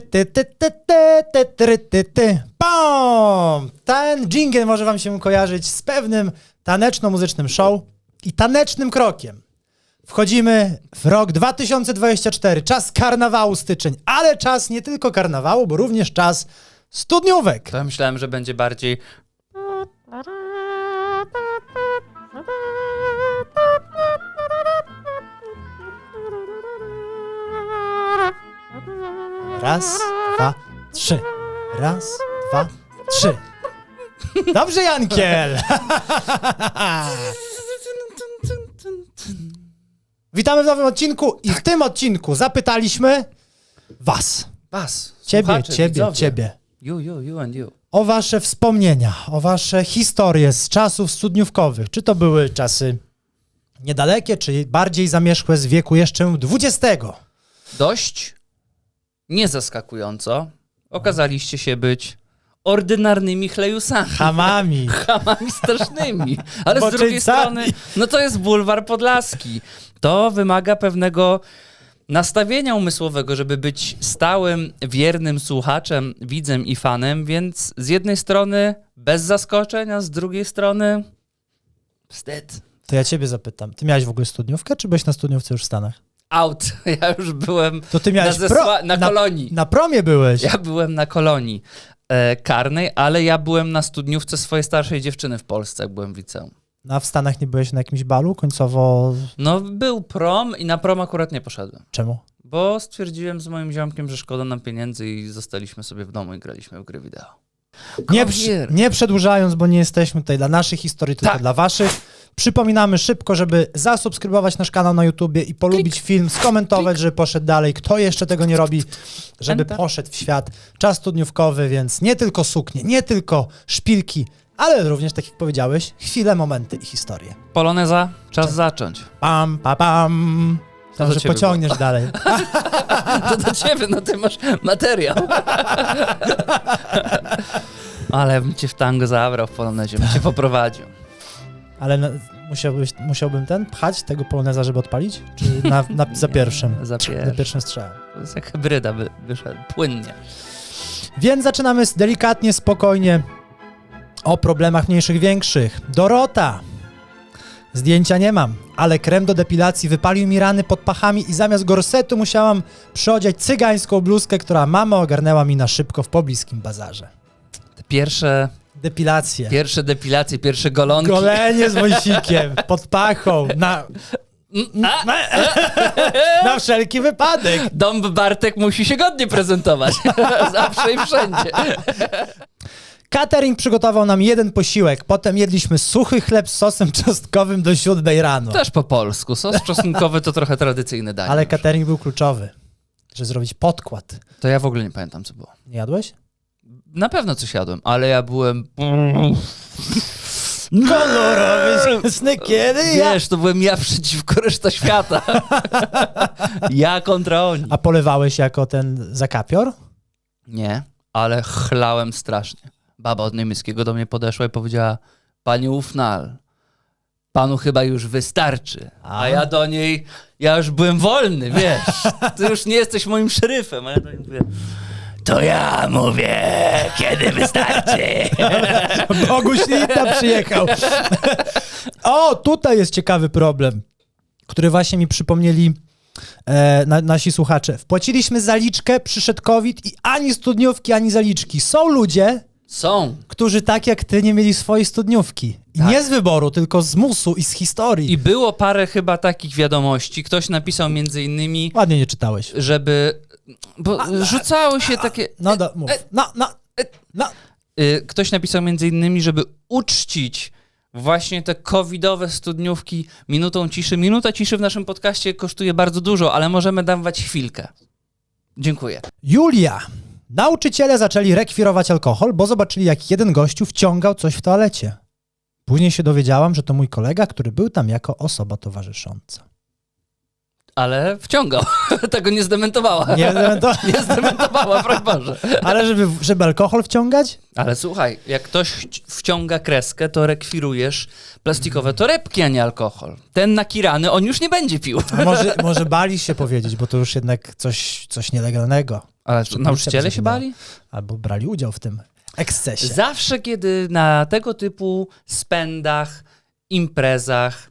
ty. Pom! Ten dżingiel może wam się kojarzyć z pewnym taneczno-muzycznym show i tanecznym krokiem. Wchodzimy w rok 2024, czas karnawału styczeń, ale czas nie tylko karnawału, bo również czas studniówek. To ja myślałem, że będzie bardziej. Raz, dwa, trzy. Raz, dwa, trzy. Dobrze, Jankiel! Witamy w nowym odcinku i w tym odcinku zapytaliśmy was, Was. ciebie, słuchacze, ciebie, widzowie. ciebie, You, you, you and you. o wasze wspomnienia, o wasze historie z czasów studniówkowych. Czy to były czasy niedalekie, czy bardziej zamierzchłe z wieku jeszcze XX? Dość niezaskakująco okazaliście się być ordynarnymi chlejusami. Hamami. Hamami strasznymi. Ale z drugiej strony, no to jest bulwar podlaski. To wymaga pewnego nastawienia umysłowego, żeby być stałym, wiernym słuchaczem, widzem i fanem, więc z jednej strony bez zaskoczeń, a z drugiej strony wstyd. To ja ciebie zapytam. Ty miałeś w ogóle studniówkę, czy byłeś na studniówce już w Stanach? Out. Ja już byłem To ty na, miałeś zesła- na kolonii. Na promie byłeś. Ja byłem na kolonii e, karnej, ale ja byłem na studniówce swojej starszej dziewczyny w Polsce, jak byłem w liceum. No, A w Stanach nie byłeś na jakimś balu końcowo? No, był prom i na prom akurat nie poszedłem. Czemu? Bo stwierdziłem z moim ziomkiem, że szkoda nam pieniędzy i zostaliśmy sobie w domu i graliśmy w gry wideo. Nie, nie przedłużając, bo nie jesteśmy tutaj dla naszych historii, tylko Tak. dla waszych. Przypominamy szybko, żeby zasubskrybować nasz kanał na YouTubie i polubić film, skomentować, żeby poszedł dalej. Kto jeszcze tego nie robi, żeby Enter. poszedł w świat. Czas studniówkowy, więc nie tylko suknie, nie tylko szpilki, ale również, tak jak powiedziałeś, chwile, momenty i historie. Poloneza, czas zacząć. Pam, pa, pam. Do że pociągniesz dalej. To do ciebie, no ty masz materiał. Ale bym cię w tango zabrał w polonezie, bym cię poprowadził. Ale na, musiałbyś, musiałbym ten pchać tego poloneza, żeby odpalić? Czy na, na, za pierwszym? Za Za pierwszym. strzałem. To jest jak hybryda by wyszedł, płynnie. Więc zaczynamy z- delikatnie, spokojnie o problemach mniejszych, większych. Dorota. Zdjęcia nie mam, ale krem do depilacji wypalił mi rany pod pachami i zamiast gorsetu musiałam przyodziać cygańską bluzkę, która mama ogarnęła mi na szybko w pobliskim bazarze. Te pierwsze, Depilacje. pierwsze depilacje, pierwsze golonki. Golenie z wąsikiem, pod pachą, na, Mm, a, na, na wszelki wypadek. Dąb Bartek musi się godnie prezentować. Zawsze i wszędzie. Catering przygotował nam jeden posiłek, potem jedliśmy suchy chleb z sosem czosnkowym do siódmej rano. Też po polsku. Sos czosnkowy to trochę tradycyjne danie. Ale już. catering był kluczowy, że zrobić podkład. To ja w ogóle nie pamiętam, co było. Nie jadłeś? Na pewno coś jadłem, ale ja byłem... Kolorowy sny kiedy ja. Wiesz, to byłem ja przeciwko reszta świata. ja kontra oni. A polewałeś jako ten zakapior? Nie, ale chlałem strasznie. Baba od niemieckiego do mnie podeszła i powiedziała, panie Ufnal, panu chyba już wystarczy. A, A. ja do niej, ja już byłem wolny, wiesz, ty już nie jesteś moim szeryfem. A ja do niej mówię, to ja mówię, kiedy wystarczy. Boguś Lita przyjechał. o, tutaj jest ciekawy problem, który właśnie mi przypomnieli e, na, nasi słuchacze. Wpłaciliśmy zaliczkę, przyszedł COVID i ani studniówki, ani zaliczki. Są ludzie, Są. którzy tak jak ty nie mieli swojej studniówki. I Tak. nie z wyboru, tylko z musu i z historii. I było parę chyba takich wiadomości. Ktoś napisał między innymi, Ładnie nie czytałeś. żeby... Bo rzucały się takie... No, do, mów. No, no, no. Ktoś napisał między innymi, żeby uczcić właśnie te covidowe studniówki minutą ciszy. Minuta ciszy w naszym podcaście kosztuje bardzo dużo, ale możemy dawać chwilkę. Dziękuję. Julia. Nauczyciele zaczęli rekwirować alkohol, bo zobaczyli, jak jeden gościu wciągał coś w toalecie. Później się dowiedziałam, że to mój kolega, który był tam jako osoba towarzysząca. Ale wciągał. Tego nie zdementowała. Nie, to, Nie zdementowała, broń Boże. ale żeby, żeby alkohol wciągać? Ale słuchaj, jak ktoś wci- wciąga kreskę, to rekwirujesz plastikowe torebki, a nie alkohol. Ten nakirany, on już nie będzie pił. A może, może bali się powiedzieć, bo to już jednak coś, coś nielegalnego. Ale Żeby nauczyciele się bali? Albo brali udział w tym ekscesie. Zawsze, kiedy na tego typu spędach, imprezach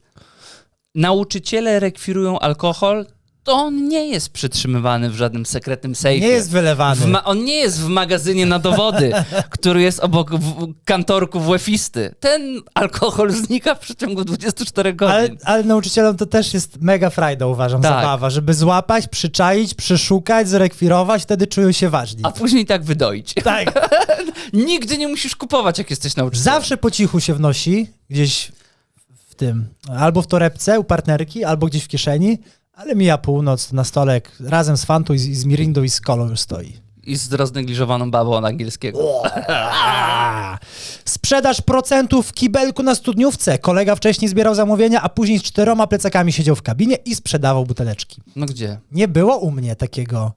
nauczyciele rekwirują alkohol, to on nie jest przytrzymywany w żadnym sekretnym sejfie. Nie jest wylewany. Ma- on nie jest w magazynie na dowody, który jest obok w- kantorku WF-isty. Ten alkohol znika w przeciągu 24 godzin. Ale, ale nauczycielom to też jest mega frajda, uważam, Tak. zabawa, żeby złapać, przyczaić, przeszukać, zrekwirować, wtedy czują się ważni. A później tak wydoić. Tak, Nigdy nie musisz kupować, jak jesteś nauczycielem. zawsze po cichu się wnosi, gdzieś w tym, albo w torebce u partnerki, albo gdzieś w kieszeni, ale mija północ, na stole jak razem z Fantą i z, i z Mirindą i z kolą już stoi. I z roznegliżowaną babą od angielskiego. Sprzedaż procentów w kibelku na studniówce. Kolega wcześniej zbierał zamówienia, a później z czteroma plecakami siedział w kabinie i sprzedawał buteleczki. No gdzie? Nie było u mnie takiego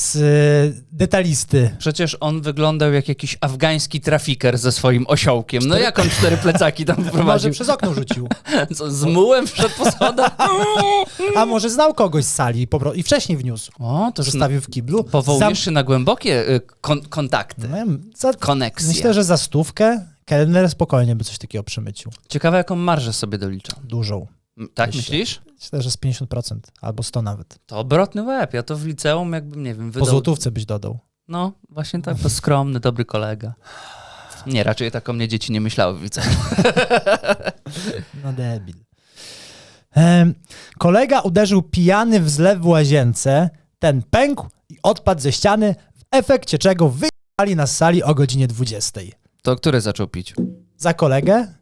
z y, detalisty. Przecież on wyglądał jak jakiś afgański trafiker ze swoim osiołkiem. No jak on cztery plecaki tam Może wprowadził? przez okno rzucił. Co, z mułem wszedł po schodach? A może znał kogoś z sali i, wcześniej wniósł. O, to Zostawił w kiblu. powołujesz się na głębokie y, kon kontakty, wiem, za, koneksje. myślę, że za stówkę kelner spokojnie by coś takiego przemycił. Ciekawe, jaką marżę sobie doliczą. Dużą. Tak Myślę. myślisz? Myślę, że z 50% albo 100 nawet. To obrotny łeb. Ja to w liceum jakbym, nie wiem, Po wydał... złotówce byś dodał. No, właśnie tak, to skromny, dobry kolega. Nie, raczej tak o mnie dzieci nie myślały w liceum. No debil. Kolega uderzył pijany w zlew w łazience, ten pękł i odpadł ze ściany, w efekcie czego wyjechali nas z sali o godzinie 20. To który zaczął pić? Za kolegę?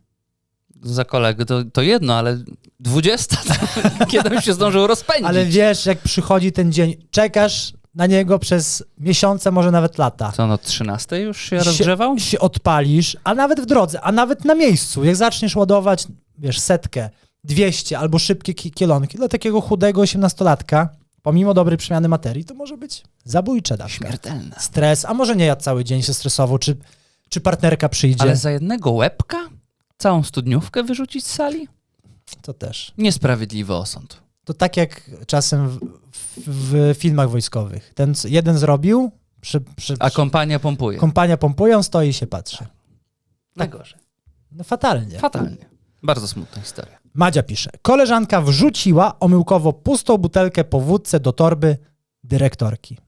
Za kolegę to, to jedno, ale dwudziesta? To, kiedy on się zdążył rozpędzić? Ale wiesz, jak przychodzi ten dzień, czekasz na niego przez miesiące, może nawet lata. Co, no 13 już się Się- rozgrzewał? Się odpalisz, a nawet w drodze, a nawet na miejscu, jak zaczniesz ładować, wiesz, setkę, 200 albo szybkie ki- kielonki dla takiego chudego osiemnastolatka, pomimo dobrej przemiany materii, to może być zabójcze dawka. Śmiertelna. Stres, a może nie ja cały dzień się stresował, czy, czy partnerka przyjdzie, Ale za jednego łebka? Całą studniówkę wyrzucić z sali? to też. Niesprawiedliwy osąd. To tak jak czasem w, w, w filmach wojskowych. Ten jeden zrobił, przy, przy, A kompania pompuje. kompania pompują, stoi i się patrzy. Najgorzej. No fatalnie. Fatalnie. Bardzo smutna historia. Madzia pisze. Koleżanka wrzuciła omyłkowo pustą butelkę po wódce do torby dyrektorki.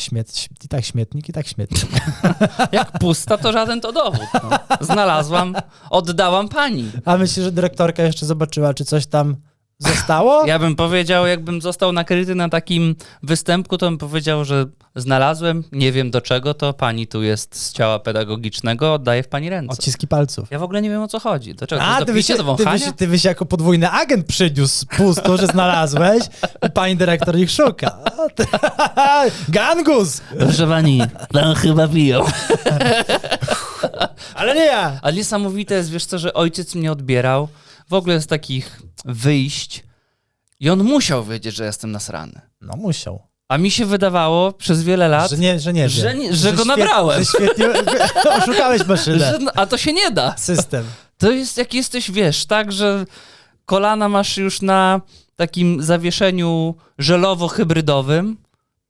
Śmiet, i tak śmietnik, i tak śmietnik. Jak pusta, to żaden to dowód. No. Znalazłam, oddałam pani. A myślisz, że dyrektorka jeszcze zobaczyła, czy coś tam zostało? Ja bym powiedział, jakbym został nakryty na takim występku, to bym powiedział, że znalazłem, nie wiem do czego, to pani tu jest z ciała pedagogicznego, oddaję w pani ręce. Odciski palców. Ja w ogóle nie wiem o co chodzi. Do czego? A, ty byś, do ty, byś, ty byś jako podwójny agent przyniósł pustą, że znalazłeś i pani dyrektor ich szuka. Gangus! Proszę pani, pan chyba piją. Ale nie ja! Ale niesamowite jest, wiesz co, że ojciec mnie odbierał w ogóle z takich wyjść i on musiał wiedzieć, że jestem nasrany. No musiał. A mi się wydawało przez wiele lat, Że nie, że nie. Że nie- że go świet- nabrałem. Że świetnie oszukałeś maszynę. że, a to się nie da. System. To jest jak jesteś, wiesz, tak, że kolana masz już na takim zawieszeniu żelowo-hybrydowym,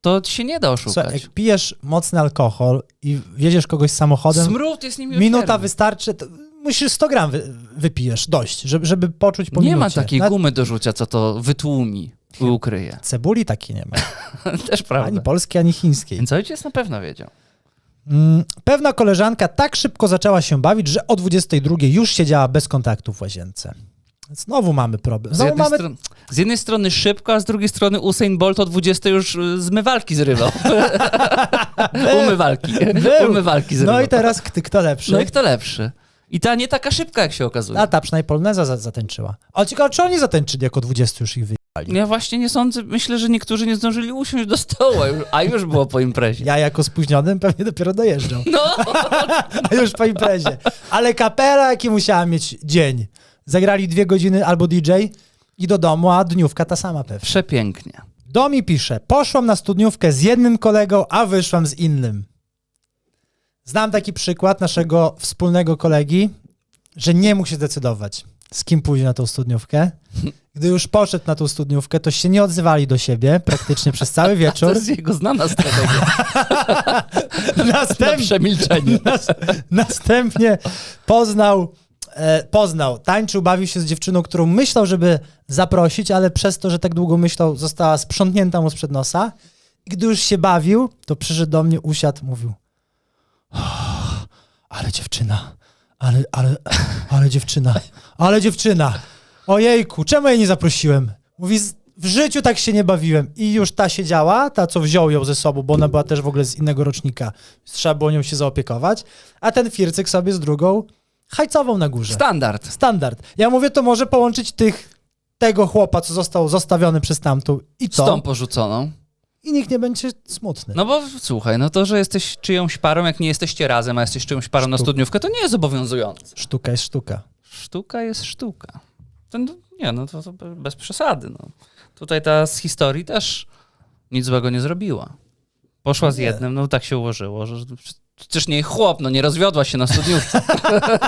to się nie da Słuchaj, oszukać. jak pijesz mocny alkohol i wiedziesz kogoś samochodem, Smród jest nimi minuta wystarczy, to musisz 100 gram wy, wypijesz, dość, żeby, żeby poczuć po Nie ma minucie. takiej Na gumy do rzucia, co to wytłumi i ukryje. Cebuli takiej nie ma. Też prawda. Ani polskiej, ani chińskiej. Więc ojciec na pewno wiedział. Mm, Pewna koleżanka tak szybko zaczęła się bawić, że o 22 już siedziała bez kontaktu w łazience. Znowu mamy problem. Z Znowu jednej, mamy... stron, z jednej strony szybko, a z drugiej strony Usain Bolt o 20 już y, zmywalki zrywał. Umywalki. Był. Umywalki zrywał. No i teraz kto lepszy? No i kto lepszy? I ta nie taka szybka, jak się okazuje. A ta przynajmniej polneza za- zatańczyła. Ale ciekawe, czy oni zatańczyli jako 20 już ich wyjechali? Ja właśnie nie sądzę, myślę, że niektórzy nie zdążyli usiąść do stołu, a już- a już było po imprezie. Ja jako spóźnionym pewnie dopiero dojeżdżał. No, A już po imprezie. Ale kapela, jaki musiała mieć dzień. Zagrali dwie godziny albo DJ i do domu, a dniówka ta sama pewnie. przepięknie. Domi pisze, poszłam na studniówkę z jednym kolegą, a wyszłam z innym. Znam taki przykład naszego wspólnego kolegi, że nie mógł się zdecydować. z kim pójdzie na tą studniówkę. Gdy już poszedł na tą studniówkę, to się nie odzywali do siebie praktycznie przez cały To wieczór. jest jego znana strategia na Następnie, przemilczenie. nas, następnie poznał, e, poznał, tańczył, bawił się z dziewczyną, którą myślał, żeby zaprosić, ale przez to, że tak długo myślał, została sprzątnięta mu sprzed nosa. I gdy już się bawił, to przyszedł do mnie, usiadł, mówił "Oh, ale dziewczyna, ale, ale, ale dziewczyna, ale dziewczyna, ojejku, czemu jej nie zaprosiłem? Mówi, "Z- w życiu tak się nie bawiłem. I już ta siedziała, ta co wziął ją ze sobą, bo ona była też w ogóle z innego rocznika, trzeba było nią się zaopiekować, a ten fircyk sobie z drugą hajcował na górze. Standard. Standard. Ja mówię, to może połączyć tych, tego chłopa, co został zostawiony przez tamtą i Z to, tą porzuconą. I nikt nie będzie smutny. No bo słuchaj, no to, że jesteś czyjąś parą, jak nie jesteście razem, a jesteś czyjąś parą na Sztuk. studniówkę, to nie jest obowiązujące. Sztuka jest sztuka. Sztuka jest sztuka. To, no, nie, no to, to bez przesady. No. Tutaj ta z historii też nic złego nie zrobiła. Poszła z Nie. jednym, no tak się ułożyło, że przecież nie chłop, no nie rozwiodła się na studniówce.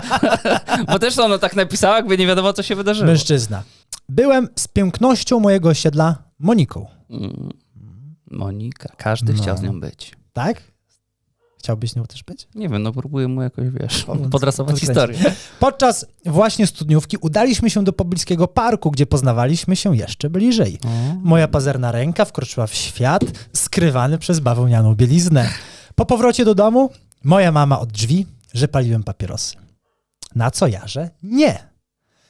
Bo też ona tak napisała, jakby nie wiadomo, co się wydarzyło. Mężczyzna. Byłem z pięknością mojego osiedla Moniką. Mm. Monika, każdy No. chciał z nią być. Tak? Chciałbyś nią też być? Nie wiem, no próbuję mu jakoś, wiesz, Pomóc, podrasować historię. Podczas właśnie studniówki udaliśmy się do pobliskiego parku, gdzie poznawaliśmy się jeszcze bliżej. Moja pazerna ręka wkroczyła w świat skrywany przez bawełnianą bieliznę. Po powrocie do domu moja mama od drzwi, że paliłem papierosy. Na co ja, że nie.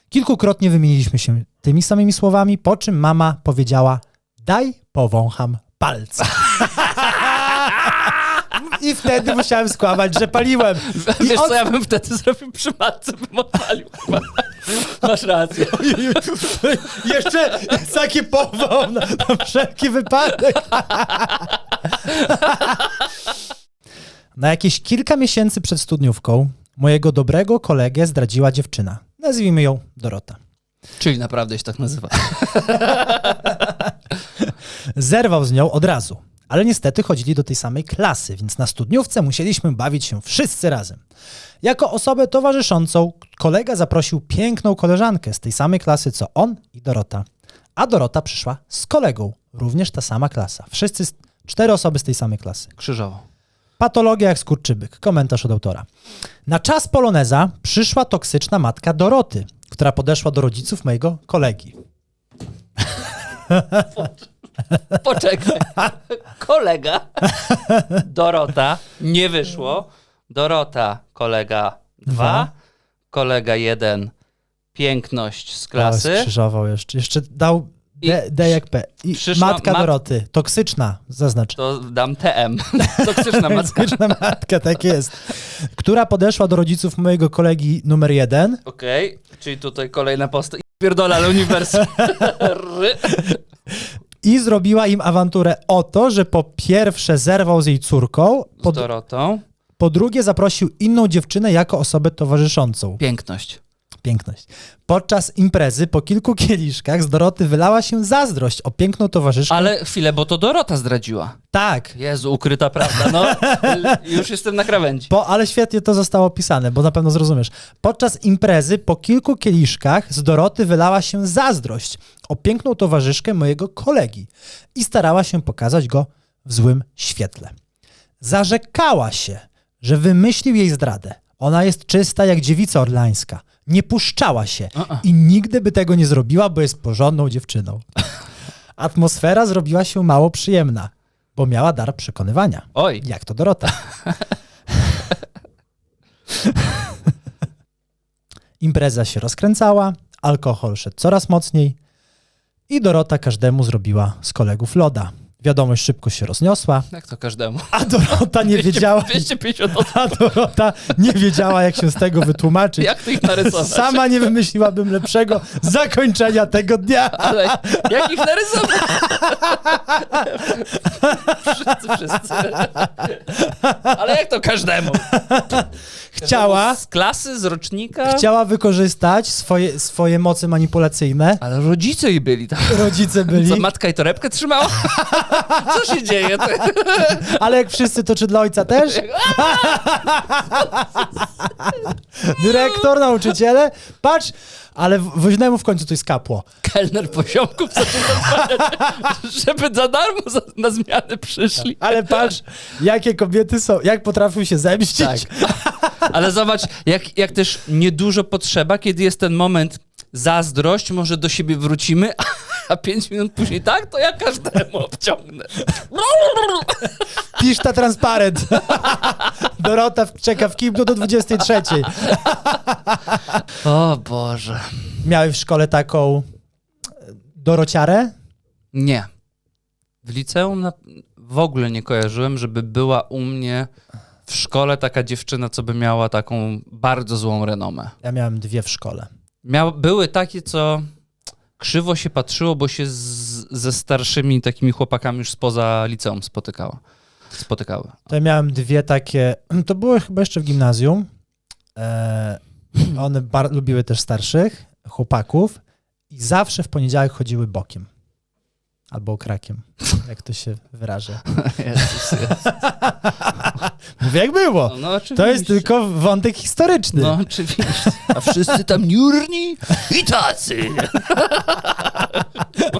Kilkukrotnie wymieniliśmy się tymi samymi słowami, po czym mama powiedziała daj powącham palce. I wtedy musiałem skłamać, że paliłem. I Wiesz od- co, ja bym wtedy zrobił przy matce, bym odpalił. Masz rację. Jeszcze taki powąch na, na wszelki wypadek. Na jakieś kilka miesięcy przed studniówką mojego dobrego kolegę zdradziła dziewczyna. Nazwijmy ją Dorota. Czyli naprawdę się tak nazywa. Zerwał z nią od razu, ale niestety chodzili do tej samej klasy, więc na studniówce musieliśmy bawić się wszyscy razem. Jako osobę towarzyszącą kolega zaprosił piękną koleżankę z tej samej klasy co on i Dorota. A Dorota przyszła z kolegą, również ta sama klasa. Wszyscy, cztery osoby z tej samej klasy. Krzyżowo. Patologia jak skurczybyk. Komentarz od autora. Na czas poloneza przyszła toksyczna matka Doroty, która podeszła do rodziców mojego kolegi. Poczekaj. Kolega. Dorota. Nie wyszło. Dorota, kolega dwa. Kolega jeden. Piękność z Ale klasy. skrzyżował jeszcze. Jeszcze dał D, D jak P. I przyszła matka mat- Doroty. Toksyczna, zaznacz. To dam TM. Toksyczna matka. Toksyczna matka, tak jest. Która podeszła do rodziców mojego kolegi numer jeden. Okej, czyli tutaj kolejna postać. Pierdolę, ale uniwersum. I zrobiła im awanturę o to, że po pierwsze zerwał z jej córką, po, Z Dorotą. po drugie zaprosił inną dziewczynę jako osobę towarzyszącą. Piękność. Piękność. Podczas imprezy po kilku kieliszkach z Doroty wylała się zazdrość o piękną towarzyszkę. Ale chwilę, bo to Dorota zdradziła. Tak, Jezu, ukryta prawda. No, już jestem na krawędzi. po, ale świetnie to zostało opisane, bo na pewno zrozumiesz. Podczas imprezy po kilku kieliszkach z Doroty wylała się zazdrość o piękną towarzyszkę mojego kolegi i starała się pokazać go w złym świetle. Zarzekała się, że wymyślił jej zdradę. Ona jest czysta jak dziewica orlańska. Nie puszczała się i nigdy by tego nie zrobiła, bo jest porządną dziewczyną. Atmosfera zrobiła się mało przyjemna, bo miała dar przekonywania. Oj, Jak to Dorota? Impreza się rozkręcała, alkohol szedł coraz mocniej i Dorota każdemu zrobiła z kolegów loda. Wiadomość szybko się rozniosła, jak to każdemu. a Dorota nie wiedziała, 250 osób. a Dorota nie wiedziała, jak się z tego wytłumaczyć. Jak to ich narysować? Sama nie wymyśliłabym lepszego zakończenia tego dnia. Ale jak ich narysować? wszyscy, wszyscy. Ale jak to każdemu? Chciała, Z klasy, z rocznika? chciała wykorzystać swoje, swoje moce manipulacyjne. Ale rodzice jej byli tam. Rodzice byli. Co, matka i torebkę trzymała? Co się dzieje? Ale jak wszyscy, to czy dla ojca też? Dyrektor, nauczyciele, patrz, ale woźnemu w końcu coś skapło. Kelner poziomków zaczął rozmawiać, żeby za darmo za, na zmianę przyszli. Ale patrz, jakie kobiety są, jak potrafią się zemścić. Tak. Ale zobacz, jak, jak też niedużo potrzeba, kiedy jest ten moment zazdrość, może do siebie wrócimy, a pięć minut później tak, to ja każdemu obciągnę. Pisz ta transparent. Dorota czeka w kiblu do 23. O Boże. Miałeś w szkole taką e, Dorociarę? Nie. W liceum na... w ogóle nie kojarzyłem, żeby była u mnie w szkole taka dziewczyna, co by miała taką bardzo złą renomę. Ja miałem dwie w szkole. Miał, były takie, co krzywo się patrzyło, bo się z, ze starszymi takimi chłopakami już spoza liceum spotykała. Spotykały. To ja miałem dwie takie, to było chyba jeszcze w gimnazjum. E, one bar- lubiły też starszych chłopaków i zawsze w poniedziałek chodziły bokiem. Albo krakiem, jak to się wyraża. Jezus, Jezus. Mówię, jak było. No, no oczywiście. To jest tylko wątek historyczny. No oczywiście. A wszyscy tam niurni i tacy.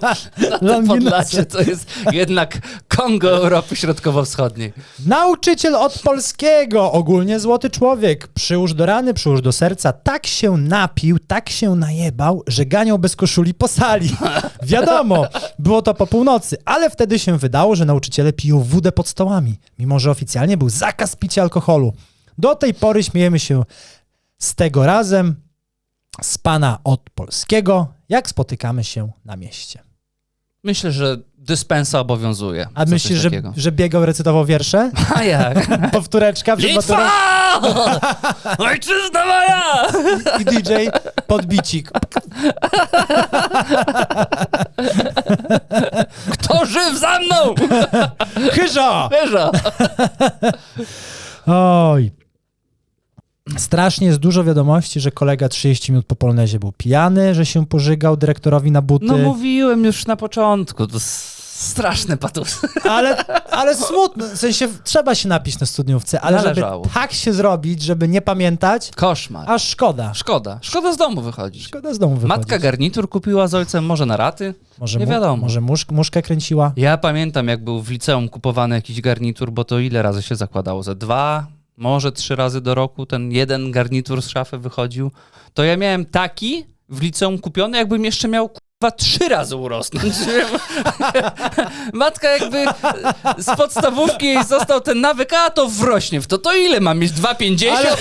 Na Longinosy. Podlasie to jest jednak Kongo Europy Środkowo-Wschodniej. Nauczyciel od polskiego, ogólnie złoty człowiek. Przyłóż do rany, przyłóż do serca. Tak się napił, tak się najebał, że ganiał bez koszuli po sali. Wiadomo, było to po północy, ale wtedy się wydało, że nauczyciele piją wódę pod stołami, mimo że oficjalnie był zakaz picia alkoholu. Do tej pory śmiejemy się z tego razem, z pana od polskiego, jak spotykamy się na mieście. Myślę, że dyspensa obowiązuje. A myślisz, że, że biegał, recytował wiersze? A jak? Powtóreczka? Litwa! Ojczyzna moja! i DJ podbicik. Kto żyw za mną? Chyżo! Wieża! Oj. Strasznie jest dużo wiadomości, że kolega 30 minut po polnezie był pijany, że się pożygał dyrektorowi na buty. No mówiłem już na początku, to straszne patusy. ale, ale smutno, w sensie trzeba się napić na studniówce, ale Należało. żeby tak się zrobić, żeby nie pamiętać, Koszmar. aż szkoda. Szkoda. Szkoda z domu wychodzić. Szkoda z domu wychodzić. Matka garnitur kupiła z ojcem, może na raty? może nie mu- wiadomo. Może musz, muszkę kręciła. Ja pamiętam, jak był w liceum kupowany jakiś garnitur, bo to ile razy się zakładało? Ze dwa, może trzy razy do roku ten jeden garnitur z szafy wychodził. To ja miałem taki w liceum kupiony, jakbym jeszcze miał kurwa trzy razy urosnąć. Matka jakby z podstawówki został ten nawyk, a to wrośnie w to. To ile mam mieć? 2,50? Ale,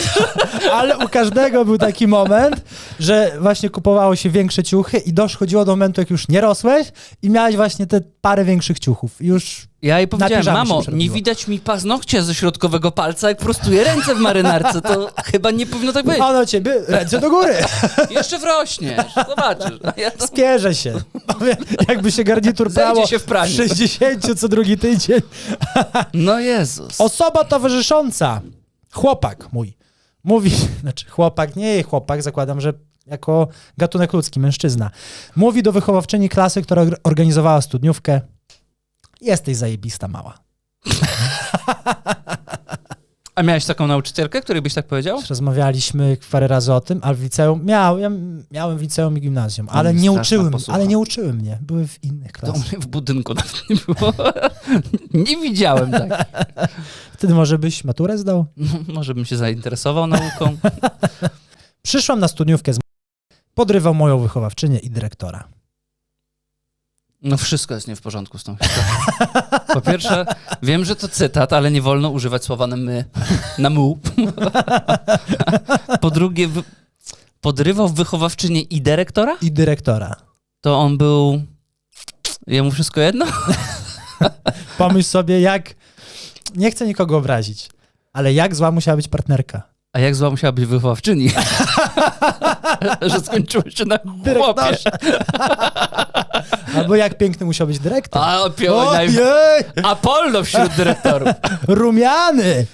ale u każdego był taki moment, że właśnie kupowało się większe ciuchy i doszło do momentu, jak już nie rosłeś i miałeś właśnie te parę większych ciuchów. Już Ja jej powiedziałem, mamo, nie widać mi paznokcia ze środkowego palca, jak prostuję ręce w marynarce. To chyba nie powinno tak być. ono ciebie, ręce do góry, Jeszcze wrośniesz, zobaczysz. A ja to... spierze się. Jakby się garnitur brało się w praniu. w 60 co drugi tydzień. No Jezus. Osoba towarzysząca, chłopak mój, mówi, znaczy chłopak, nie jej chłopak, zakładam, że jako gatunek ludzki, mężczyzna, mówi do wychowawczyni klasy, która or- organizowała studniówkę, jesteś zajebista mała. A miałeś taką nauczycielkę, której byś tak powiedział? Rozmawialiśmy parę razy o tym, ale w liceum, miał, ja miałem w liceum i gimnazjum, ale nie posłucha. ale nie uczyły mnie, były w innych To klasach. mnie w budynku nawet nie było. nie widziałem tak. Wtedy może byś maturę zdał? Może bym się zainteresował nauką. Przyszłam na studniówkę z podrywał moją wychowawczynię i dyrektora. No wszystko jest nie w porządku z tą historią. Po pierwsze, wiem, że to cytat, ale nie wolno używać słowa na my, na mu. Po drugie, podrywał wychowawczynię i dyrektora? I dyrektora. To on był... Jemu wszystko jedno? Pomyśl sobie, jak. Nie chcę nikogo obrazić, ale jak zła musiała być partnerka. A jak zła musiała być wychowawczyni? że skończyło się na chłopie. Albo jak piękny musiał być dyrektor. A opio, naj... Apollo wśród dyrektorów. Rumiany!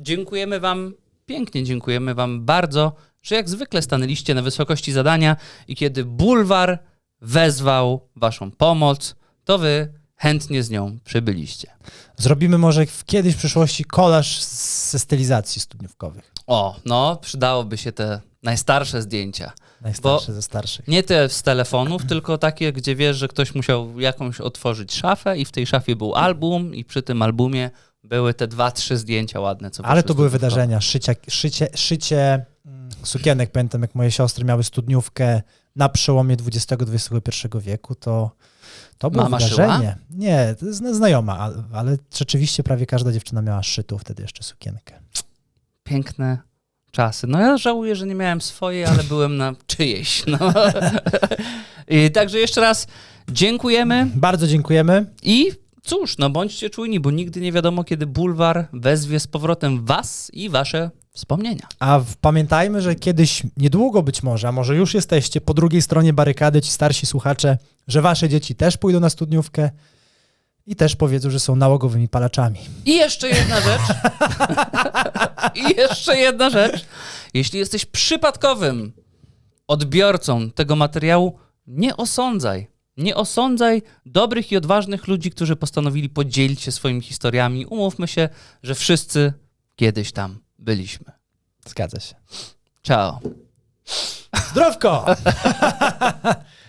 Dziękujemy wam, pięknie dziękujemy wam bardzo, że jak zwykle stanęliście na wysokości zadania i kiedy bulwar wezwał waszą pomoc, to wy chętnie z nią przybyliście. Zrobimy może w kiedyś w przyszłości kolaż ze stylizacji studniówkowych. O, no, przydałoby się te najstarsze zdjęcia. Najstarsze ze starszych. Nie te z telefonów, tylko takie, gdzie wiesz, że ktoś musiał jakąś otworzyć szafę i w tej szafie był album i przy tym albumie były te dwa, trzy zdjęcia ładne, co Ale to były wydarzenia. Szycia, szycie, szycie mm, sukienek. Pamiętam, jak moje siostry miały studniówkę na przełomie XX-XXI wieku, to to było Mama wydarzenie. Nie, to jest zna- znajoma, ale, ale rzeczywiście prawie każda dziewczyna miała szytą wtedy jeszcze sukienkę. Piękne czasy. No ja żałuję, że nie miałem swojej, ale byłem na czyjeś. No. I także jeszcze raz dziękujemy Bardzo dziękujemy. i cóż, no bądźcie czujni, bo nigdy nie wiadomo, kiedy bulwar wezwie z powrotem was i wasze wspomnienia. A w, pamiętajmy, że kiedyś, niedługo być może, a może już jesteście po drugiej stronie barykady, ci starsi słuchacze, że wasze dzieci też pójdą na studniówkę i też powiedzą, że są nałogowymi palaczami. I jeszcze jedna rzecz. I jeszcze jedna rzecz. Jeśli jesteś przypadkowym odbiorcą tego materiału, nie osądzaj. Nie osądzaj dobrych i odważnych ludzi, którzy postanowili podzielić się swoimi historiami. Umówmy się, że wszyscy kiedyś tam byliśmy. Zgadza się. Ciao. Zdrowko!